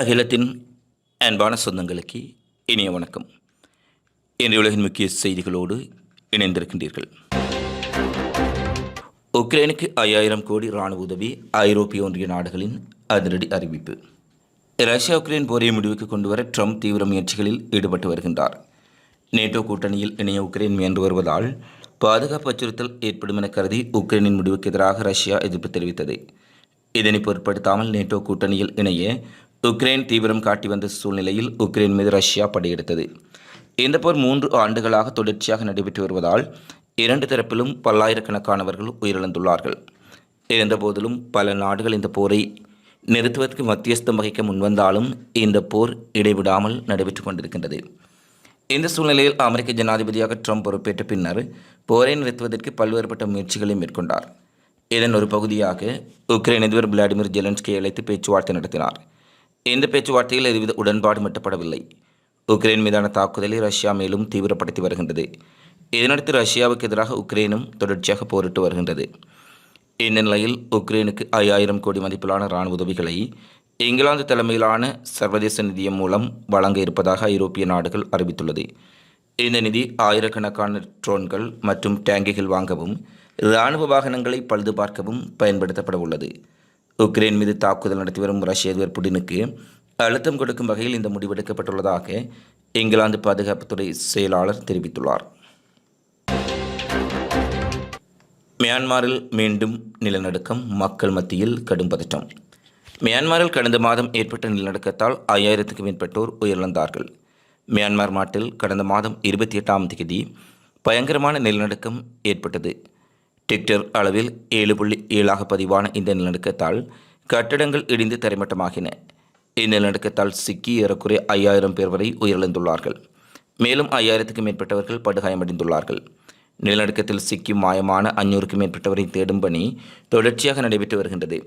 அகிலத்தின் அன்பான சொந்தங்களுக்கு இனிய வணக்கம். இன்றைய உலகின் முக்கிய செய்திகளோடு இணைந்திருக்கின்றீர்கள். உக்ரைனுக்கு ஐயாயிரம் கோடி இராணுவ உதவி ஐரோப்பிய ஒன்றிய நாடுகளின் அதிரடி அறிவிப்பு. ரஷ்யா உக்ரைன் போரை முடிவுக்கு கொண்டுவர ட்ரம்ப் தீவிர முயற்சிகளில் ஈடுபட்டு வருகின்றார். நேட்டோ கூட்டணியில் இணைய உக்ரைன் முயன்று வருவதால் பாதுகாப்பு அச்சுறுத்தல் ஏற்படும் என கருதி உக்ரைனின் முடிவுக்கு எதிராக ரஷ்யா எதிர்ப்பு தெரிவித்தது. இதனை பொருட்படுத்தாமல் நேட்டோ கூட்டணியில் இணைய உக்ரைன் தீவிரம் காட்டி வந்த சூழ்நிலையில் உக்ரைன் மீது ரஷ்யா படையெடுத்தது. இந்த போர் மூன்று ஆண்டுகளாக தொடர்ச்சியாக நடைபெற்று வருவதால் இரண்டு தரப்பிலும் பல்லாயிரக்கணக்கானவர்கள் உயிரிழந்துள்ளார்கள். இருந்தபோதிலும் பல நாடுகள் இந்த போரை நிறுத்துவதற்கு மத்தியஸ்தம் வகிக்க முன்வந்தாலும் இந்த போர் இடைவிடாமல் நடைபெற்று கொண்டிருக்கின்றது. இந்த சூழ்நிலையில் அமெரிக்க ஜனாதிபதியாக ட்ரம்ப் பொறுப்பேற்ற பின்னர் போரை நிறுத்துவதற்கு பல்வேறுபட்ட முயற்சிகளை மேற்கொண்டார். இதன் ஒரு பகுதியாக உக்ரைன் அதிபர் விளாடிமிர் ஜெலன்ஸ்கியை அழைத்து பேச்சுவார்த்தை நடத்தினார். இந்த பேச்சுவார்த்தையில் எதுவித உடன்பாடு எட்டப்படவில்லை. உக்ரைன் மீதான தாக்குதலை ரஷ்யா மேலும் தீவிரப்படுத்தி வருகின்றது. இதனடுத்து ரஷ்யாவுக்கு எதிராக உக்ரைனும் தொடர்ச்சியாக போரிட்டு வருகின்றது. இந்த நிலையில் உக்ரைனுக்கு ஐயாயிரம் கோடி மதிப்பிலான இராணுவ உதவிகளை இங்கிலாந்து தலைமையிலான சர்வதேச நிதியம் மூலம் வழங்க இருப்பதாக ஐரோப்பிய நாடுகள் அறிவித்துள்ளது. இந்த நிதி ஆயிரக்கணக்கான ட்ரோன்கள் மற்றும் டேங்கிகள் வாங்கவும் இராணுவ வாகனங்களை பழுது பார்க்கவும் பயன்படுத்தப்பட உள்ளது உக்ரைன் மீது தாக்குதல் நடத்தி வரும் ரஷ்ய அதிபர் புடினுக்கு அழுத்தம் கொடுக்கும் வகையில் இந்த முடிவெடுக்கப்பட்டுள்ளதாக இங்கிலாந்து பாதுகாப்புத்துறை செயலாளர் தெரிவித்துள்ளார். மியான்மரில் மீண்டும் நிலநடுக்கம் மக்கள் மத்தியில் கடும் பதற்றம். மியான்மரில் கடந்த மாதம் ஏற்பட்ட நிலநடுக்கத்தால் ஐயாயிரத்துக்கும் மேற்பட்டோர் உயிரிழந்தார்கள். மியான்மர் நாட்டில் கடந்த மாதம் இருபத்தி எட்டாம் தேதி பயங்கரமான நிலநடுக்கம் ஏற்பட்டது. டிக்டர் அளவில் ஏழு புள்ளி ஏழாக பதிவான இந்த நிலநடுக்கத்தால் கட்டடங்கள் இடிந்து தரைமட்டமாகின. இந்நிலநடுக்கத்தால் சிக்கி ஏறக்குறைய ஐயாயிரம் பேர் வரை உயிரிழந்துள்ளார்கள். மேலும் ஐயாயிரத்துக்கும் மேற்பட்டவர்கள் படுகாயமடைந்துள்ளார்கள். நிலநடுக்கத்தில் சிக்கி மாயமான அஞ்சூறுக்கும் மேற்பட்டவரை தேடும் பணி தொடர்ச்சியாக நடைபெற்று வருகின்றது.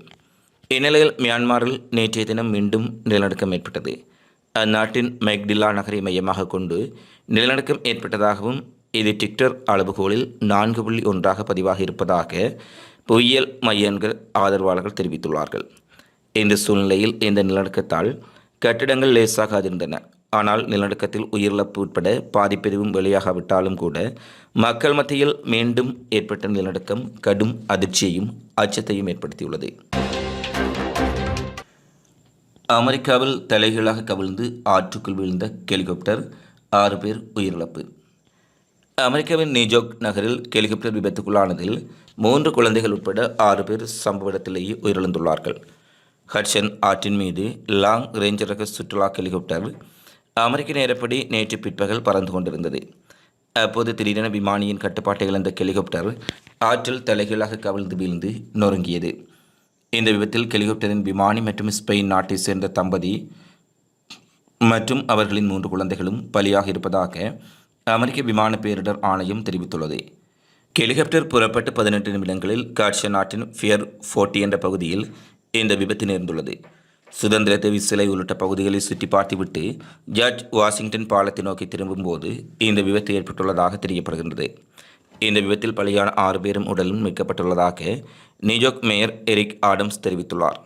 இந்நிலையில் மியான்மரில் நேற்றைய தினம் மீண்டும் நிலநடுக்கம் ஏற்பட்டது. அந்நாட்டின் மெக்டில்லா நகரை மையமாக கொண்டு நிலநடுக்கம் ஏற்பட்டதாகவும் இது டிக்டர் அளவுகோலில் நான்கு புள்ளி ஒன்றாக பதிவாக இருப்பதாக புவியியல் மையங்கள் ஆதரவாளர்கள் தெரிவித்துள்ளார்கள். இந்த சூழ்நிலையில் இந்த நிலநடுக்கத்தால் கட்டிடங்கள் லேசாக அதிர்ந்தன. ஆனால் நிலநடுக்கத்தில் உயிரிழப்பு உட்பட பாதிப்பெதுவும் வெளியாகாவிட்டாலும் கூட மக்கள் மத்தியில் மீண்டும் ஏற்பட்ட நிலநடுக்கம் கடும் அதிர்ச்சியையும் அச்சத்தையும் ஏற்படுத்தியுள்ளது. அமெரிக்காவில் தலைகீழாக கவிழ்ந்து ஆற்றுக்குள் விழுந்த ஹெலிகாப்டர் ஆறு பேர் உயிரிழப்பு. அமெரிக்காவின் நியூஜோக் நகரில் ஹெலிகாப்டர் விபத்துக்குள்ளானதில் மூன்று குழந்தைகள் உட்பட ஆறு பேர் சம்பவ இடத்திலேயே உயிரிழந்துள்ளார்கள். ஹட்சன் ஆற்றின் மீது லாங் ரேஞ்ச் ரக சுற்றுலா ஹெலிகாப்டர் அமெரிக்க நேரப்படி நேற்று பிற்பகல் பறந்து கொண்டிருந்தது. அப்போது திடீரென விமானியின் கட்டுப்பாட்டை இழந்த ஹெலிகாப்டர் ஆற்றில் தலைகீழாக கவிழ்ந்து வீழ்ந்து நொறுங்கியது. இந்த விபத்தில் ஹெலிகாப்டரின் விமானி மற்றும் ஸ்பெயின் நாட்டை சேர்ந்த தம்பதி மற்றும் அவர்களின் மூன்று குழந்தைகளும் பலியாக இருப்பதாக அமெரிக்க விமான பேரிடர் ஆணையம் தெரிவித்துள்ளது. ஹெலிகாப்டர் புறப்பட்டு பதினெட்டு நிமிடங்களில் காட்சிய நாட்டின் ஃபியர் ஃபோர்ட்டி என்ற பகுதியில் இந்த விபத்து நேர்ந்துள்ளது. சுதந்திர தேவி சிலை உள்ளிட்ட பகுதிகளை சுற்றி பார்த்துவிட்டு ஜார்ஜ் வாஷிங்டன் பாலத்தை நோக்கி திரும்பும்போது இந்த விபத்து ஏற்பட்டுள்ளதாக தெரியப்படுகின்றது. இந்த விபத்தில் பலியான ஆறு பேரும் உடலும் மீட்கப்பட்டுள்ளதாக New York mayor Eric Adams தெரிவித்துள்ளார்.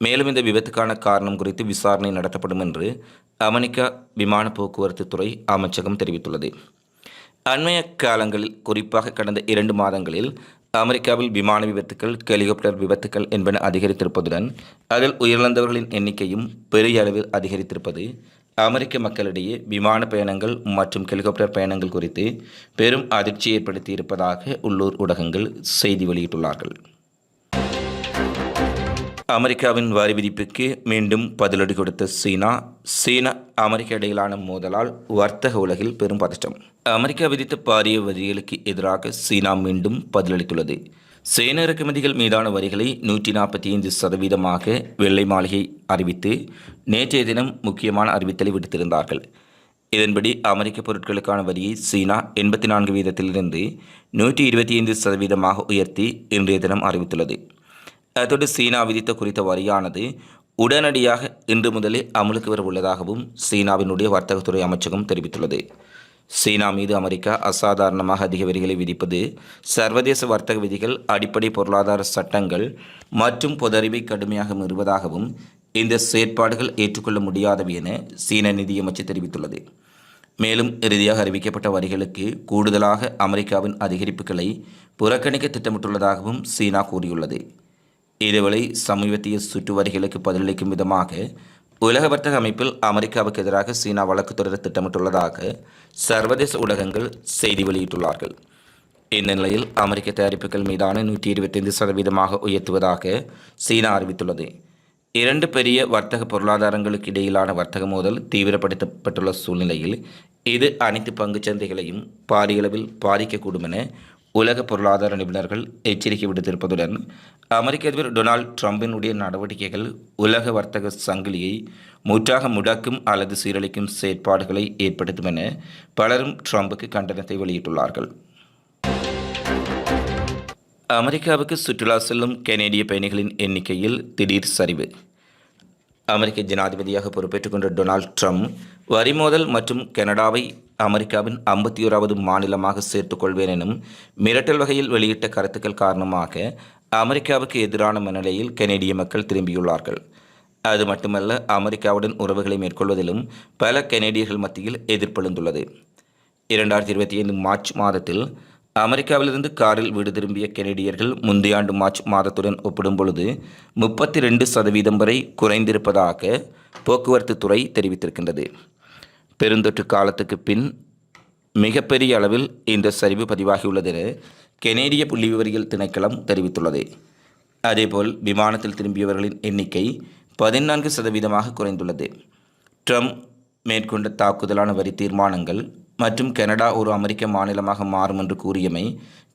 மேலும் இந்த விபத்துக்கான காரணம் குறித்து விசாரணை நடத்தப்படும் என்று அமெரிக்க விமான போக்குவரத்து துறை அமைச்சகம் தெரிவித்துள்ளது. அண்மைய காலங்களில் குறிப்பாக கடந்த இரண்டு மாதங்களில் அமெரிக்காவில் விமான விபத்துக்கள் ஹெலிகாப்டர் விபத்துக்கள் என்பன அதிகரித்திருப்பதுடன் அதில் உயிரிழந்தவர்களின் எண்ணிக்கையும் பெரிய அளவில் அதிகரித்திருப்பது அமெரிக்க மக்களிடையே விமான பயணங்கள் மற்றும் ஹெலிகாப்டர் பயணங்கள் குறித்து பெரும் அதிர்ச்சி ஏற்படுத்தி இருப்பதாக உள்ளூர் ஊடகங்கள் செய்தி வெளியிட்டுள்ளார்கள். அமெரிக்காவின் வரி விதிப்புக்கு மீண்டும் பதிலடி கொடுத்த சீனா சீனா அமெரிக்க இடையிலான மோதலால் வர்த்தக உலகில் பெரும் பதற்றம். அமெரிக்கா விதித்த பாரிய வரிகளுக்கு எதிராக சீனா மீண்டும் பதிலளித்துள்ளது. சீன இறக்குமதிகள் மீதான வரிகளை நூற்றி நாற்பத்தி ஐந்து சதவீதமாக வெள்ளை மாளிகை அறிவித்து நேற்றைய தினம் முக்கியமான அறிவித்தலை விடுத்திருந்தார்கள். இதன்படி அமெரிக்க பொருட்களுக்கான வரியை சீனா எண்பத்தி நான்கு வீதத்திலிருந்து நூற்றி இருபத்தி ஐந்து சதவீதமாக உயர்த்தி இன்றைய தினம் அறிவித்துள்ளது. அத்தோடு சீனா விதித்த குறித்த வரியானது உடனடியாக இன்று முதலே அமலுக்கு வர உள்ளதாகவும் சீனாவினுடைய வர்த்தகத்துறை அமைச்சகம் தெரிவித்துள்ளது. சீனா மீது அமெரிக்கா அசாதாரணமாக அதிக வரிகளை விதிப்பது சர்வதேச வர்த்தக விதிகள் அடிப்படை பொருளாதார சட்டங்கள் மற்றும் பொதறிவை கடுமையாக மீறுவதாகவும் இந்த செயற்பாடுகள் ஏற்றுக்கொள்ள முடியாதவை என சீன நிதியமைச்சர் தெரிவித்துள்ளது. மேலும் இறுதியாக அறிவிக்கப்பட்ட வரிகளுக்கு கூடுதலாக அமெரிக்காவின் அதிகரிப்புகளை புறக்கணிக்க திட்டமிட்டுள்ளதாகவும் சீனா கூறியுள்ளது. இதுவரை சமீபத்திய சுற்று வரிகளுக்கு பதிலளிக்கும் விதமாக உலக வர்த்தக அமைப்பில் அமெரிக்காவுக்கு எதிராக சீனா வழக்கு தொடர திட்டமிட்டுள்ளதாக சர்வதேச ஊடகங்கள் செய்தி வெளியிட்டுள்ளார்கள். இந்த நிலையில் அமெரிக்க தயாரிப்புகள் மீதான நூற்றி இருபத்தைந்து சதவீதமாக உயர்த்துவதாக சீனா அறிவித்துள்ளது. இரண்டு பெரிய வர்த்தக பொருளாதாரங்களுக்கு இடையிலான வர்த்தக மோதல் தீவிரப்படுத்தப்பட்டுள்ள சூழ்நிலையில் இது அனைத்து பங்குச் சந்தைகளையும் பாரியளவில் பாதிக்கக்கூடும் என உலக பொருளாதார நிபுணர்கள் எச்சரிக்கை விடுத்திருப்பதுடன் அமெரிக்க அதிபர் டொனால்ட் ட்ரம்பினுடைய நடவடிக்கைகள் உலக வர்த்தக சங்கிலியை முற்றாக முடக்கும் அல்லது சீரழிக்கும் செயற்பாடுகளை ஏற்படுத்தும் என பலரும் ட்ரம்புக்கு கண்டனத்தை வெளியிட்டுள்ளார்கள். அமெரிக்காவுக்கு சுற்றுலா செல்லும் கனேடிய பயணிகளின் எண்ணிக்கையில் திடீர் சரிவு. அமெரிக்க ஜனாதிபதியாக பொறுப்பேற்றுக் கொண்ட டொனால்ட் ட்ரம்ப் வரிமோதல் மற்றும் கனடாவை அமெரிக்காவின் ஐம்பத்தி ஓராவது மாநிலமாக சேர்த்துக்கொள்வேன் எனும் மிரட்டல் வகையில் வெளியிட்ட கருத்துக்கள் காரணமாக அமெரிக்காவுக்கு எதிரான மனநிலையில் கனேடிய மக்கள் திரும்பியுள்ளார்கள். அது மட்டுமல்ல அமெரிக்காவுடன் உறவுகளை மேற்கொள்வதிலும் பல கனேடியர்கள் மத்தியில் எதிர்ப்பெழுந்துள்ளது இரண்டாயிரத்தி இருபத்தி ஐந்து மார்ச் மாதத்தில் அமெரிக்காவிலிருந்து காரில் வீடு திரும்பிய கெனடியர்கள் முந்தைய ஆண்டு மார்ச் மாதத்துடன் ஒப்பிடும் பொழுது முப்பத்தி ரெண்டு சதவீதம் வரை குறைந்திருப்பதாக போக்குவரத்து துறை தெரிவித்திருக்கின்றது. பெருந்தொற்று காலத்துக்கு பின் மிகப்பெரிய அளவில் இந்த சரிவு பதிவாகியுள்ளது என கெனேடிய புள்ளிவிவரிகள் திணைக்களம் தெரிவித்துள்ளது. அதேபோல் விமானத்தில் திரும்பியவர்களின் எண்ணிக்கை பதினான்கு சதவீதமாக குறைந்துள்ளது. ட்ரம்ப் மேற்கொண்ட தாக்குதலான வரி தீர்மானங்கள் மற்றும் கனடா ஒரு அமெரிக்க மாநிலமாக மாறும் என்று கூறியமை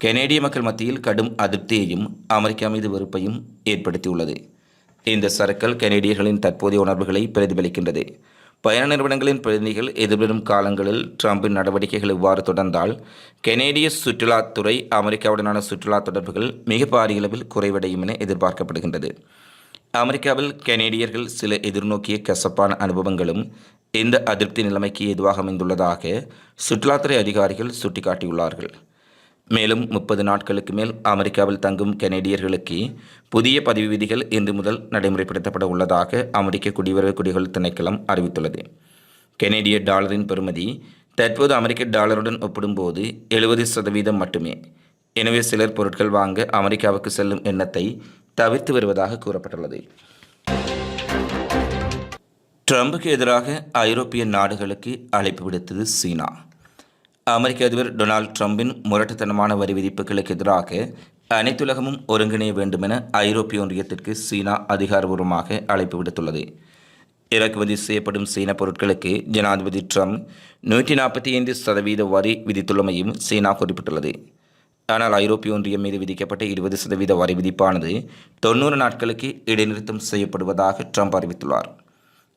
கெனேடிய மக்கள் மத்தியில் கடும் அதிருப்தியையும் அமெரிக்கா மீது வெறுப்பையும் ஏற்படுத்தியுள்ளது. இந்த சரக்கல் கனேடியர்களின் தற்போதைய உணர்வுகளை பிரதிபலிக்கின்றது. பயண நிறுவனங்களின் பிரதிநிதிகள் எதிர்வரும் காலங்களில் ட்ரம்பின் நடவடிக்கைகள் இவ்வாறு தொடர்ந்தால் கெனேடிய சுற்றுலாத்துறை அமெரிக்காவுடனான சுற்றுலா தொடர்புகள் மிக பாரிய அளவில் குறைவடையும் என எதிர்பார்க்கப்படுகின்றது. அமெரிக்காவில் கனேடியர்கள் சில எதிர்நோக்கிய கசப்பான அனுபவங்களும் இந்த அதிருப்தி நிலைமைக்கு ஏதுவாக அமைந்துள்ளதாக சுற்றுலாத்துறை அதிகாரிகள் சுட்டிக்காட்டியுள்ளார்கள். மேலும் முப்பது நாட்களுக்கு மேல் அமெரிக்காவில் தங்கும் கனேடியர்களுக்கு புதிய பதிவு விதிகள் இன்று முதல் நடைமுறைப்படுத்தப்பட உள்ளதாக அமெரிக்க குடிவரவு குடிகள் திணைக்களம் அறிவித்துள்ளது. கெனேடிய டாலரின் பெறுமதி தற்போது அமெரிக்க டாலருடன் ஒப்பிடும்போது எழுபது சதவீதம் மட்டுமே. எனவே சிலர் பொருட்கள் வாங்க அமெரிக்காவுக்கு செல்லும் எண்ணத்தை தவிர்த்து வருவதாக கூறப்பட்டுள்ளது. ட்ரம்புக்கு எதிராக ஐரோப்பிய நாடுகளுக்கு அழைப்பு விடுத்தது சீனா. அமெரிக்க அதிபர் டொனால்ட் ட்ரம்பின் முரட்டுத்தனமான வரி விதிப்புகளுக்கு எதிராக அனைத்துலகமும் ஒருங்கிணைய வேண்டுமென ஐரோப்பிய ஒன்றியத்திற்கு சீனா அதிகாரபூர்வமாக அழைப்பு விடுத்துள்ளது. இறக்குமதி செய்யப்படும் சீன பொருட்களுக்கு ஜனாதிபதி ட்ரம்ப் நூற்றி நாற்பத்தி ஐந்து சதவீத வரி விதித்துள்ளமையும் சீனா குறிப்பிட்டுள்ளது. ஆனால் ஐரோப்பிய ஒன்றியம் மீது விதிக்கப்பட்ட இருபது சதவீத வரி விதிப்பானது தொண்ணூறு நாட்களுக்கு இடைநிறுத்தம் செய்யப்படுவதாக ட்ரம்ப் அறிவித்துள்ளார்.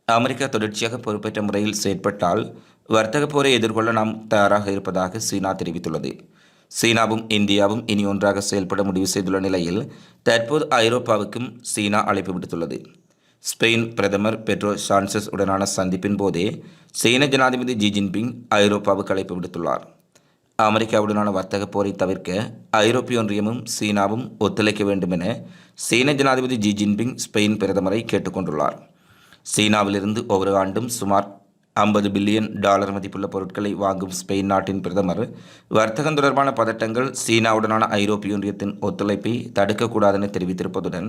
அமெரிக்கா தொடர்ச்சியாக பொறுப்பேற்ற முறையில் செயற்பட்டால் வர்த்தக போரை எதிர்கொள்ள நாம் தயாராக இருப்பதாக சீனா தெரிவித்துள்ளது. சீனாவும் இந்தியாவும் இனி ஒன்றாக செயல்பட முடிவு செய்துள்ள நிலையில் தற்போது ஐரோப்பாவுக்கும் சீனா அழைப்பு விடுத்துள்ளது. ஸ்பெயின் பிரதமர் பெட்ரோ சான்சஸ் உடனான சந்திப்பின் போதே சீன ஜனாதிபதி ஜி ஜின்பிங் ஐரோப்பாவுக்கு அழைப்பு விடுத்துள்ளார். அமெரிக்காவுடனான வர்த்தக போரை தவிர்க்க ஐரோப்பிய ஒன்றியமும் சீனாவும் ஒத்துழைக்க வேண்டும் என சீன ஜனாதிபதி ஜி ஜின்பிங் ஸ்பெயின் பிரதமரை கேட்டுக்கொண்டுள்ளார். சீனாவிலிருந்து ஒவ்வொரு ஆண்டும் சுமார் ஐம்பது பில்லியன் டாலர் மதிப்புள்ள பொருட்களை வாங்கும் ஸ்பெயின் நாட்டின் பிரதமர். வர்த்தகம் தொடர்பான பதட்டங்கள் சீனாவுடனான ஐரோப்பிய ஒன்றியத்தின் ஒத்துழைப்பை தடுக்கக்கூடாதென தெரிவித்திருப்பதுடன்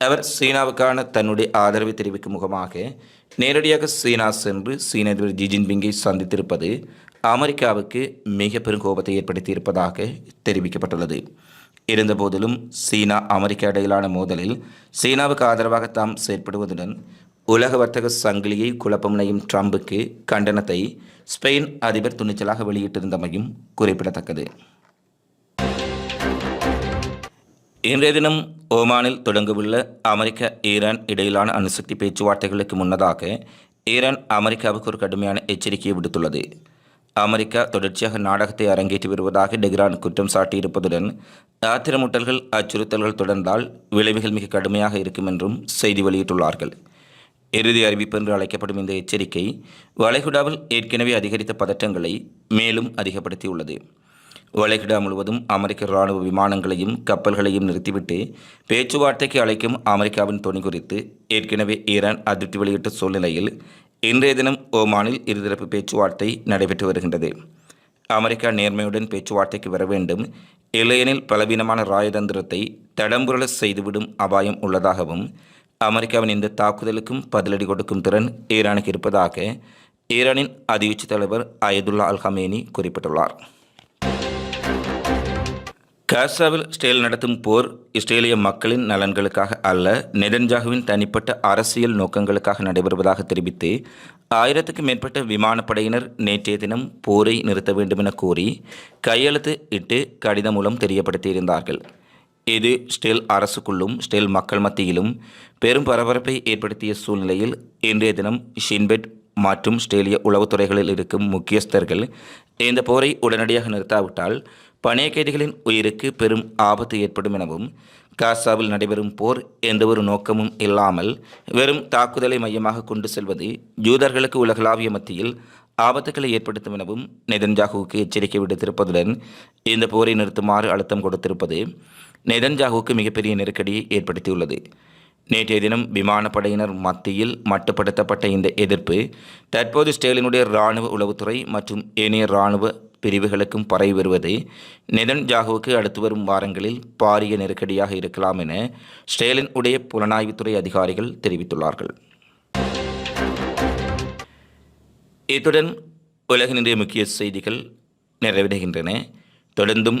அவர் சீனாவுக்கான தன்னுடைய ஆதரவை தெரிவிக்கும் முகமாக நேரடியாக சீனா சென்று சீன அதிபர் ஜி ஜின்பிங்கை சந்தித்திருப்பது அமெரிக்காவுக்கு மிக பெரும் கோபத்தை ஏற்படுத்தியிருப்பதாக தெரிவிக்கப்பட்டுள்ளது. இருந்தபோதிலும் சீனா அமெரிக்கா இடையிலான மோதலில் சீனாவுக்கு ஆதரவாக தாம் செயற்படுவதுடன் உலக வர்த்தக சங்கிலியை குழப்பமடையும் ட்ரம்புக்கு கண்டனத்தை ஸ்பெயின் அதிபர் துணிச்சலாக வெளியிட்டிருந்தமையும் குறிப்பிடத்தக்கது. இன்றைய தினம் ஓமானில் தொடங்கவுள்ள அமெரிக்க ஈரான் இடையிலான அணுசக்தி பேச்சுவார்த்தைகளுக்கு முன்னதாக ஈரான் அமெரிக்காவுக்கு ஒரு கடுமையான எச்சரிக்கையை விடுத்துள்ளது. அமெரிக்கா தொடர்ச்சியாக நாடகத்தை அரங்கேற்றி வருவதாக டெஹ்ரான் குற்றம் சாட்டியிருப்பதுடன் ஆத்திரமூட்டல்கள் அச்சுறுத்தல்கள் தொடர்ந்தால் விளைவுகள் மிக கடுமையாக இருக்கும் என்றும் செய்தி வெளியிட்டுள்ளார்கள். இறுதி அறிவிப்பு என்று அழைக்கப்படும் இந்த எச்சரிக்கை வளைகுடாவில் ஏற்கனவே அதிகரித்த பதற்றங்களை மேலும் அதிகப்படுத்தியுள்ளது. வளைகுடா முழுவதும் அமெரிக்க இராணுவ விமானங்களையும் கப்பல்களையும் நிறுத்திவிட்டு பேச்சுவார்த்தைக்கு அழைக்கும் அமெரிக்காவின் துணை குறித்து ஏற்கனவே ஈரான் அதிருப்தி வெளியிட்ட சூழ்நிலையில் இன்றைய தினம் ஓமானில் இருதரப்பு பேச்சுவார்த்தை நடைபெற்று வருகின்றது. அமெரிக்கா நேர்மையுடன் பேச்சுவார்த்தைக்கு வர வேண்டும். இல்லையெனில் பலவீனமான ராயதந்திரத்தை தடம்புரள செய்துவிடும் அபாயம் உள்ளதாகவும் அமெரிக்காவின் இந்த தாக்குதலுக்கும் பதிலடி கொடுக்கும் திறன் ஈரானுக்கு இருப்பதாக ஈரானின் அதியுச்ச தலைவர் அயதுல்லா அல் ஹமேனி குறிப்பிட்டுள்ளார். காசாவில் இஸ்ரேல் நடத்தும் போர் இஸ்ரேலிய மக்களின் நலன்களுக்காக அல்ல நெதன்ஜாகுவின் தனிப்பட்ட அரசியல் நோக்கங்களுக்காக நடைபெறுவதாக தெரிவித்து ஆயிரத்துக்கும் மேற்பட்ட விமானப்படையினர் நேற்றைய தினம் போரை நிறுத்த வேண்டும் என கோரி கையெழுத்து இட்டு கடிதம் மூலம் தெரியப்படுத்தியிருந்தார்கள். இது ஸ்டெல் அரசுக்குள்ளும் ஸ்டெல் மக்கள் மத்தியிலும் பெரும் பரபரப்பை ஏற்படுத்திய சூழ்நிலையில் இன்றைய தினம் ஷின்பெட் மற்றும் ஸ்டேலிய உளவுத்துறைகளில் இருக்கும் முக்கியஸ்தர்கள் இந்த போரை உடனடியாக நிறுத்தாவிட்டால் பணைய கைதிகளின் உயிருக்கு பெரும் ஆபத்து ஏற்படும் எனவும் காசாவில் நடைபெறும் போர் எந்தவொரு நோக்கமும் இல்லாமல் வெறும் தாக்குதலை மையமாக கொண்டு செல்வது யூதர்களுக்கு உலகளாவிய மத்தியில் ஆபத்துக்களை ஏற்படுத்தும் எனவும் நெதன்ஜாகுவுக்கு எச்சரிக்கை விடுத்திருப்பதுடன் இந்த போரை நிறுத்துமாறு அழுத்தம் கொடுத்திருப்பது நெதன்ஜாகுவுக்கு மிகப்பெரிய நெருக்கடியை ஏற்படுத்தியுள்ளது. நேற்றைய தினம் விமானப்படையினர் மத்தியில் மட்டுப்படுத்தப்பட்ட இந்த எதிர்ப்பு தற்போது ஸ்டேலினுடைய இராணுவ உளவுத்துறை மற்றும் ஏனைய இராணுவ பிரிவுகளுக்கும் பரவி வருவது நெதன்ஜாகுவுக்கு அடுத்து வரும் வாரங்களில் பாரிய நெருக்கடியாக இருக்கலாம் என ஸ்டேலின் உடைய புலனாய்வுத்துறை அதிகாரிகள் தெரிவித்துள்ளார்கள். இத்துடன் உலகினுடைய முக்கிய செய்திகள் நிறைவடைகின்றன. தொடர்ந்தும்